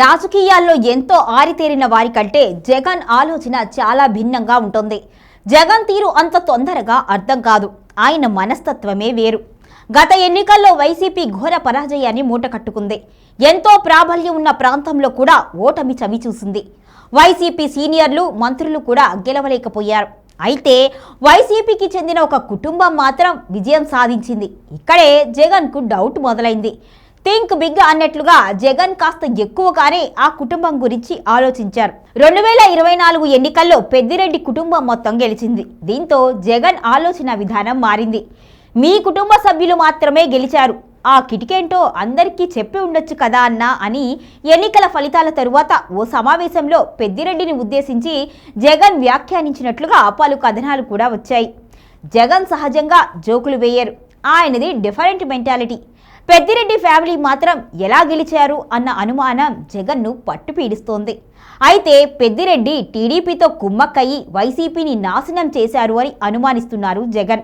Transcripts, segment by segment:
రాజకీయాల్లో ఎంతో ఆరితేరిన వారికంటే జగన్ ఆలోచన చాలా భిన్నంగా ఉంటుంది. జగన్ తీరు అంత తొందరగా అర్థం కాదు. ఆయన మనస్తత్వమే వేరు. గత ఎన్నికల్లో వైసీపీ ఘోర పరాజయాన్ని మూటకట్టుకుంది. ఎంతో ప్రాబల్యం ఉన్న ప్రాంతంలో కూడా ఓటమి చవి చూసింది వైసీపీ సీనియర్లు మంత్రులు కూడా గెలవలేకపోయారు. అయితే వైసీపీకి చెందిన ఒక కుటుంబం మాత్రం విజయం సాధించింది. ఇక్కడే జగన్కు డౌట్ మొదలైంది. థింక్ బిగ్ అన్నట్లుగా జగన్ కాస్త ఎక్కువగానే ఆ కుటుంబం గురించి ఆలోచించారు. రెండు వేల ఇరవై నాలుగు ఎన్నికల్లో పెద్దిరెడ్డి కుటుంబం మొత్తం గెలిచింది. దీంతో జగన్ ఆలోచన విధానం మారింది. మీ కుటుంబ సభ్యులు మాత్రమే గెలిచారు. ఆ కిటికేంటో అందరికీ చెప్పి ఉండొచ్చు కదా అన్నా అని ఎన్నికల ఫలితాల తరువాత ఓ సమావేశంలో పెద్దిరెడ్డిని ఉద్దేశించి జగన్ వ్యాఖ్యానించినట్లుగా పలు కథనాలు కూడా వచ్చాయి. జగన్ సహజంగా జోకులు వేయరు. ఆయనది డిఫరెంట్ మెంటాలిటీ. పెద్దిరెడ్డి ఫ్యామిలీ మాత్రం ఎలా గెలిచారు అన్న అనుమానం జగన్ను పట్టు పీడిస్తోంది అయితే పెద్దిరెడ్డి టీడీపీతో కుమ్మక్కయి వైసీపీని నాశనం చేశారు అని అనుమానిస్తున్నారు జగన్.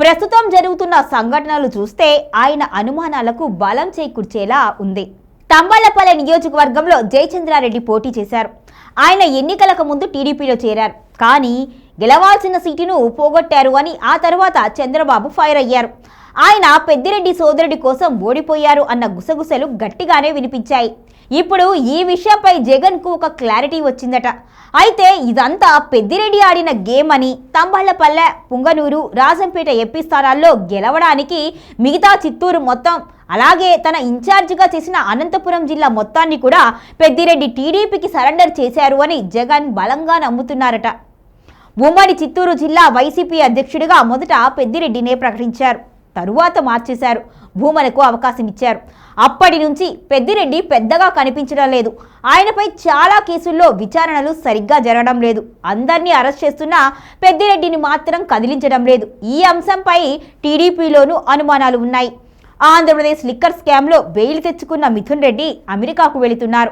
ప్రస్తుతం జరుగుతున్న సంఘటనలు చూస్తే ఆయన అనుమానాలకు బలం చేకూర్చేలా ఉంది. తంబాలపల్లె నియోజకవర్గంలో జయచంద్రారెడ్డి పోటీ చేశారు. ఆయన ఎన్నికలకు ముందు టీడీపీలో చేరారు. కానీ గెలవాల్సిన సీటును పోగొట్టారు అని ఆ తర్వాత చంద్రబాబు ఫైర్ అయ్యారు. ఆయన పెద్దిరెడ్డి సోదరుడి కోసం ఓడిపోయారు అన్న గుసగుసలు గట్టిగానే వినిపించాయి. ఇప్పుడు ఈ విషయంపై జగన్కు ఒక క్లారిటీ వచ్చిందట. అయితే ఇదంతా పెద్దిరెడ్డి ఆడిన గేమ్ అని తంబళ్ళపల్లె పుంగనూరు రాజంపేట ఎప్పి స్థానాల్లో గెలవడానికి మిగతా చిత్తూరు మొత్తం అలాగే తన ఇన్ఛార్జిగా చేసిన అనంతపురం జిల్లా మొత్తాన్ని కూడా పెద్దిరెడ్డి టీడీపీకి సరెండర్ చేశారు అని జగన్ బలంగా నమ్ముతున్నారట. ఉమ్మడి చిత్తూరు జిల్లా వైసీపీ అధ్యక్షుడిగా మొదట పెద్దిరెడ్డినే ప్రకటించారు. తరువాత మార్చేశారు. భూమలకు అవకాశం ఇచ్చారు అప్పటి నుంచి పెద్దిరెడ్డి పెద్దగా కనిపించడం లేదు. ఆయనపై చాలా కేసుల్లో విచారణలు సరిగ్గా జరగడం లేదు. అందరినీ అరెస్ట్ చేస్తున్నా పెద్దిరెడ్డిని మాత్రం కదిలించడం లేదు. ఈ అంశంపై టీడీపీలోనూ అనుమానాలు ఉన్నాయి. ఆంధ్రప్రదేశ్ లిక్కర్ స్కామ్లో బెయిల్ తెచ్చుకున్న మిథున్ రెడ్డి అమెరికాకు వెళుతున్నారు.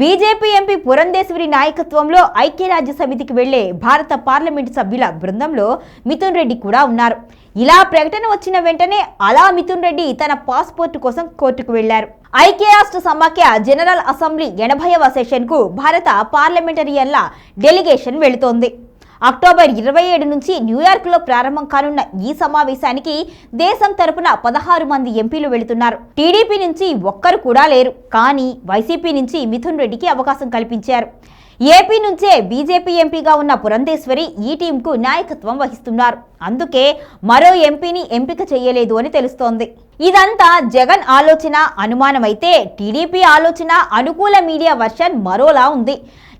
బీజేపీ ఎంపీ పురంధేశ్వరి నాయకత్వంలో ఐక్యరాజ్య సమితికి వెళ్ళే భారత పార్లమెంటు సభ్యుల బృందంలో మిథున్ రెడ్డి కూడా ఉన్నారు. ఇలా ప్రకటన వచ్చిన వెంటనే అలా మిథున్ రెడ్డి తన పాస్పోర్ట్ కోసం కోర్టుకు వెళ్ళారు. ఐక్యరాష్ట్ర సమాఖ్య జనరల్ అసెంబ్లీ ఎనభైవ సెషన్కు భారత పార్లమెంటరియన్ల డెలిగేషన్ వెళుతోంది. అక్టోబర్ ఇరవై ఏడు నుంచి న్యూయార్క్లో ప్రారంభం కానున్న ఈ సమావేశానికి దేశం తరపున పదహారు మంది ఎంపీలు వెళుతున్నారు. టీడీపీ నుంచి ఒక్కరు కూడా లేరు. కానీ వైసీపీ నుంచి మిథున్ రెడ్డికి అవకాశం కల్పించారు. ఏపీ నుంచే బీజేపీ ఎంపీగా ఉన్న పురంధేశ్వరి ఈ టీంకు నాయకత్వం వహిస్తున్నారు. అందుకే మరో ఎంపీని ఎంపిక చేయలేదు అని తెలుస్తోంది. ఇదంతా జగన్ ఆలోచన అనుమానమైతే టీడీపీ ఆలోచన అనుకూల మీడియా వర్షన్ మరోలా ఉంది.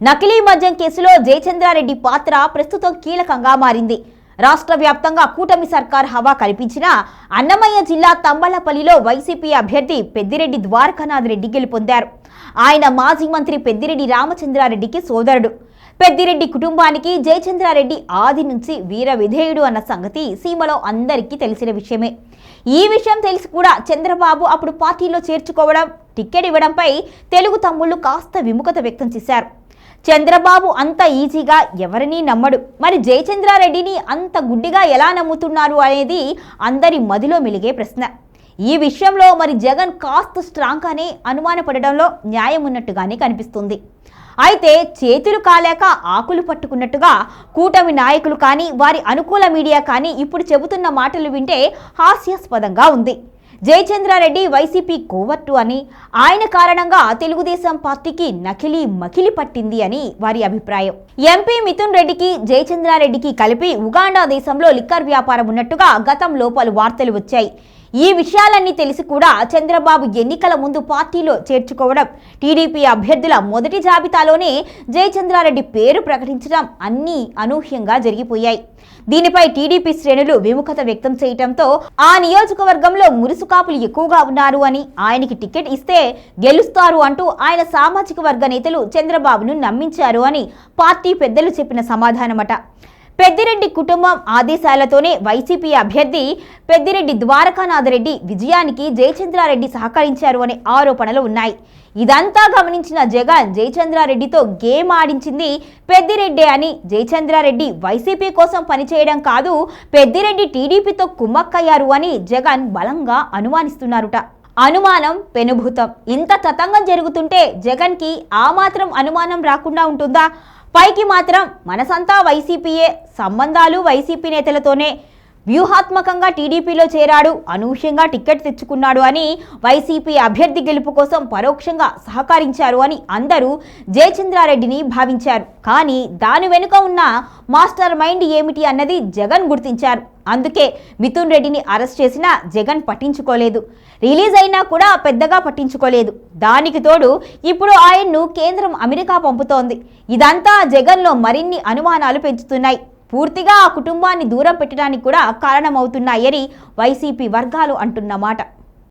నకిలీ మద్యం కేసులో జయచంద్రారెడ్డి పాత్ర ప్రస్తుతం కీలకంగా మారింది. రాష్ట్ర వ్యాప్తంగా కూటమి సర్కార్ హవా కల్పించిన అన్నమయ్య జిల్లా తంబలపల్లిలో వైసీపీ అభ్యర్థి పెద్దిరెడ్డి ద్వారకానాథ్ రెడ్డి గెలుపొందారు ఆయన మాజీ మంత్రి పెద్దిరెడ్డి రామచంద్రారెడ్డికి సోదరుడు. పెద్దిరెడ్డి కుటుంబానికి జయచంద్రారెడ్డి ఆది నుంచి వీర విధేయుడు అన్న సంగతి సీమలో అందరికీ తెలిసిన విషయమే. ఈ విషయం తెలిసి కూడా చంద్రబాబు అప్పుడు పార్టీలో చేర్చుకోవడం టికెట్ ఇవ్వడంపై తెలుగు తమ్ముళ్ళు కాస్త విముఖత వ్యక్తం చేశారు. చంద్రబాబు అంత ఈజీగా ఎవరినీ నమ్మడు. మరి జయచంద్రారెడ్డిని అంత గుడ్డిగా ఎలా నమ్ముతున్నారు అనేది అందరి మదిలో మెలిగే ప్రశ్న. ఈ విషయంలో మరి జగన్ కాస్త స్ట్రాంగ్గానే అనుమానపడడంలో న్యాయం ఉన్నట్టుగానే కనిపిస్తుంది. అయితే చేతులు కాలేక ఆకులు పట్టుకున్నట్టుగా కూటమి నాయకులు కానీ వారి అనుకూల మీడియా కానీ ఇప్పుడు చెబుతున్న మాటలు వింటే హాస్యాస్పదంగా ఉంది. జయచంద్రారెడ్డి వైసీపీ కోవర్టు అని ఆయన కారణంగా తెలుగుదేశం పార్టీకి నకిలీ మకిలి పట్టింది అని వారి అభిప్రాయం. ఎంపీ మిథున్ రెడ్డికి జయచంద్రారెడ్డికి కలిపి ఉగాండా దేశంలో లిక్కర్ వ్యాపారం ఉన్నట్టుగా గతంలో పలు వార్తలు వచ్చాయి. ఈ విషయాలన్నీ తెలిసి కూడా చంద్రబాబు ఎన్నికల ముందు పార్టీలో చేర్చుకోవడం టీడీపీ అభ్యర్థుల మొదటి జాబితాలోనే జయచంద్రారెడ్డి పేరు ప్రకటించడం అన్నీ అనూహ్యంగా జరిగిపోయాయి. దీనిపై టీడీపీ శ్రేణులు విముఖత వ్యక్తం చేయడంతో ఆ నియోజకవర్గంలో మురుసుకాపులు ఎక్కువగా ఉన్నారు అని ఆయనకి టికెట్ ఇస్తే గెలుస్తారు అంటూ ఆయన సామాజిక వర్గ నేతలు చంద్రబాబును నమ్మించారు అని పార్టీ పెద్దలు చెప్పిన సమాధానమట. పెద్దిరెడ్డి కుటుంబం ఆదేశాలతోనే వైసీపీ అభ్యర్థి పెద్దిరెడ్డి ద్వారకానాథరెడ్డి విజయానికి జయచంద్రారెడ్డి సహకరించారు అనే ఆరోపణలు ఉన్నాయి. ఇదంతా గమనించిన జగన్ జయచంద్రారెడ్డితో గేమ్ ఆడించింది పెద్దిరెడ్డి అని జయచంద్రారెడ్డి వైసీపీ కోసం పనిచేయడం కాదు పెద్దిరెడ్డి టీడీపీతో కుమ్మక్కయ్యారు అని జగన్ బలంగా అనుమానిస్తున్నారుట. అనుమానం పెనుభూతం. ఇంత తతంగం జరుగుతుంటే జగన్కి ఆ మాత్రం అనుమానం రాకుండా ఉంటుందా? పైకి మాత్రం మనసంతా వైసీపీయే సంబంధాలు వైసీపీ నేతలతోనే వ్యూహాత్మకంగా టీడీపీలో చేరాడు అనూహ్యంగా టికెట్ తెచ్చుకున్నాడు అని వైసీపీ అభ్యర్థి గెలుపు కోసం పరోక్షంగా సహకరించారు అని అందరూ జయచంద్రారెడ్డిని భావించారు. కానీ దాని వెనుక ఉన్న మాస్టర్ మైండ్ ఏమిటి అన్నది జగన్ గుర్తించారు. అందుకే మిథున్ రెడ్డిని అరెస్ట్ చేసినా జగన్ పట్టించుకోలేదు. రిలీజ్ అయినా కూడా పెద్దగా పట్టించుకోలేదు. దానికి తోడు ఇప్పుడు ఆయన్ను కేంద్రం అమెరికా పంపుతోంది. ఇదంతా జగన్లో మరిన్ని అనుమానాలు పెంచుతున్నాయి. పూర్తిగా ఆ కుటుంబాన్ని దూరం పెట్టడానికి కూడా కారణమవుతున్నాయని వైసీపీ వర్గాలు అంటున్నమాట.